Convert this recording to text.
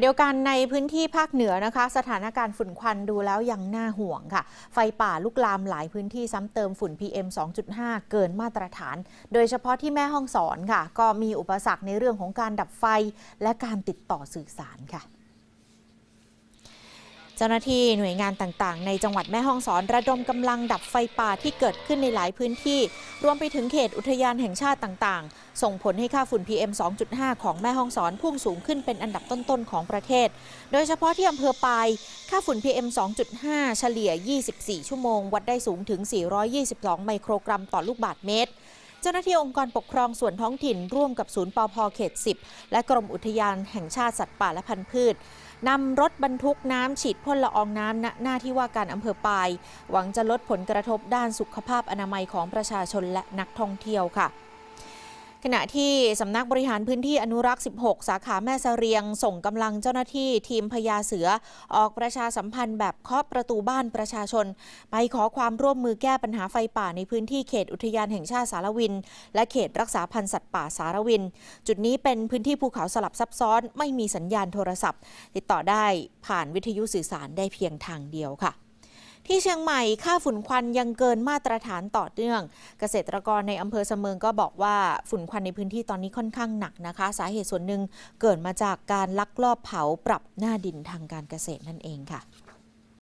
เดียวกันในพื้นที่ภาคเหนือนะคะ สถานการณ์ฝุ่นควันดูแล้วยังน่าห่วงค่ะ ไฟป่าลุกลามหลายพื้นที่ซ้ำเติมฝุ่น PM 2.5 เกินมาตรฐาน โดยเฉพาะที่แม่ห้องสอนค่ะ ก็มีอุปสรรคในเรื่องของการดับไฟและการติดต่อสื่อสารค่ะ จ้าหน้าที่หน่วยงานต่างๆ ในจังหวัดแม่ฮ่องสอนระดมกำลังดับไฟป่าที่เกิดขึ้นในหลายพื้นที่ รวมไปถึงเขตอุทยานแห่งชาติต่างๆ ส่งผลให้ค่าฝุ่น PM 2.5 ของแม่ฮ่องสอนพุ่งสูงขึ้นเป็นอันดับต้นๆ ของประเทศ โดยเฉพาะที่อำเภอปายค่าฝุ่น PM 2.5 เฉลี่ย 24 ชั่วโมง วัดได้สูงถึง 422 ไมโครกรัมต่อลูกบาศก์เมตร เจ้าหน้าที่องค์กรปกครองส่วนท้องถิ่นร่วมกับศูนย์ปอพเขต 10 และกรมอุทยานแห่งชาติสัตว์ป่าและพันธุ์พืชนำรถบรรทุกน้ำฉีดพ่นละอองน้ำณหน้าที่ว่าการอำเภอปาย หวังจะลดผลกระทบด้านสุขภาพอนามัยของประชาชนและนักท่องเที่ยวค่ะ ขณะที่สำนักบริหารพื้นที่อนุรักษ์ 16 สาขาแม่เสเรียง ส่งกำลังเจ้าหน้าที่ทีมพญาเสือ ออกประชาสัมพันธ์แบบเคาะประตูบ้านประชาชน ไปขอความร่วมมือแก้ปัญหาไฟป่าในพื้นที่เขตอุทยานแห่งชาติสารวิน และเขตรักษาพันธุ์สัตว์ป่าสารวิน จุดนี้เป็นพื้นที่ภูเขาสลับซับซ้อน ไม่มีสัญญาณโทรศัพท์ ติดต่อได้ผ่านวิทยุสื่อสารได้เพียงทางเดียวค่ะ ที่เชียงใหม่ค่าฝุ่นควันยังเกินมาตรฐานต่อเนื่อง เกษตรกรในอำเภอเสมิงก็บอกว่าฝุ่นควันในพื้นที่ตอนนี้ค่อนข้างหนักนะคะ สาเหตุส่วนหนึ่งเกิดมาจากการลักลอบเผาปรับหน้าดินทางการเกษตรนั่นเองค่ะ